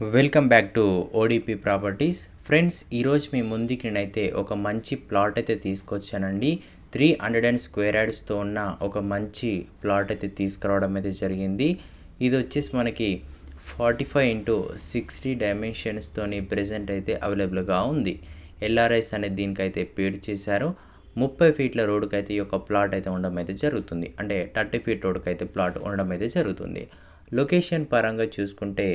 Welcome back to ODP properties friends ఈరోజు మీ ముందుకి నేనైతే ఒక మంచి ప్లాట్ అయితే తీసుకొచ్చానండి. త్రీ హండ్రెడ్ అండ్ స్క్వేర్ యార్డ్స్తో ఉన్న ఒక మంచి ప్లాట్ అయితే తీసుకురావడం అయితే జరిగింది. ఇది వచ్చేసి మనకి ఫార్టీ ఫైవ్ ఇంటూ సిక్స్టీ డైమెన్షన్స్తోని ప్రజెంట్ అయితే అవైలబుల్గా ఉంది. ఎల్ఆర్ఎస్ అనేది దీనికైతే పేడ్ చేశారు. ముప్పై ఫీట్ల రోడ్డుకి అయితే ఈ యొక్క ప్లాట్ అయితే ఉండడం అయితే జరుగుతుంది. అంటే థర్టీ ఫీట్ రోడ్డుకి అయితే ప్లాట్ ఉండడం అయితే జరుగుతుంది. లొకేషన్ పరంగా చూసుకుంటే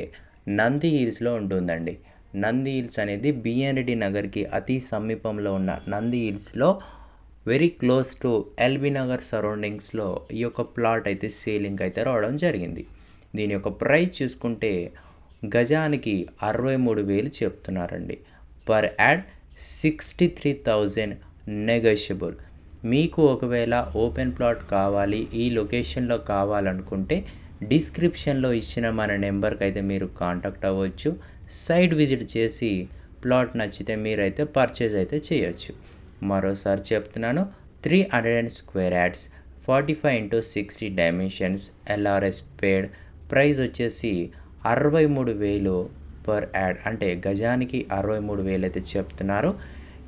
నంది హిల్స్లో ఉంటుందండి. నంది హిల్స్ అనేది బిఎన్ రెడ్డి నగర్కి అతి సమీపంలో ఉన్న నంది హిల్స్లో very close to L B Nagar సరౌండింగ్స్లో ఈ యొక్క ప్లాట్ అయితే సేలింగ్ అయితే రావడం జరిగింది. దీని యొక్క ప్రైస్ చూసుకుంటే గజానికి అరవై మూడు వేలు చెప్తున్నారండి. Per yard sixty three thousand negotiable. మీకు ఒకవేళ ఓపెన్ ప్లాట్ కావాలి ఈ లొకేషన్లో కావాలనుకుంటే డిస్క్రిప్షన్లో ఇచ్చిన మన నెంబర్కి అయితే మీరు కాంటాక్ట్ అవ్వచ్చు. సైట్ విజిట్ చేసి ప్లాట్ నచ్చితే మీరైతే పర్చేజ్ అయితే చేయొచ్చు. మరోసారి చెప్తున్నాను three hundred and square yards forty five into sixty dimensions LRS paid price వచ్చేసి అరవై మూడు వేలు పర్ యాడ్. అంటే గజానికి అరవై మూడు వేలు అయితే చెప్తున్నారు.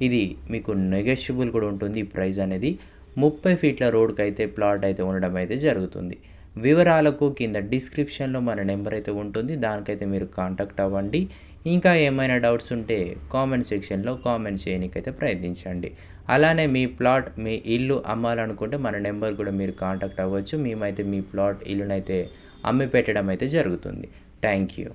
ఇది మీకు నెగోషియబుల్ కూడా ఉంటుంది. ఈ ప్రైస్ అనేది ముప్పై ఫీట్ల రోడ్కి అయితే ప్లాట్ అయితే ఉండడం అయితే జరుగుతుంది. వివరాలకు కింద డిస్క్రిప్షన్లో మన నెంబర్ అయితే ఉంటుంది. దానికైతే మీరు కాంటాక్ట్ అవ్వండి. ఇంకా ఏమైనా డౌట్స్ ఉంటే కామెంట్ సెక్షన్లో కామెంట్ చేయడానికైతే ప్రయత్నించండి. అలానే మీ ప్లాట్ మీ ఇల్లు అమ్మాలనుకుంటే మన నెంబర్ కూడా మీరు కాంటాక్ట్ అవ్వచ్చు. మేమైతే మీ ప్లాట్ ఇల్లునైతే అమ్మి పెట్టడం అయితే జరుగుతుంది. Thank you.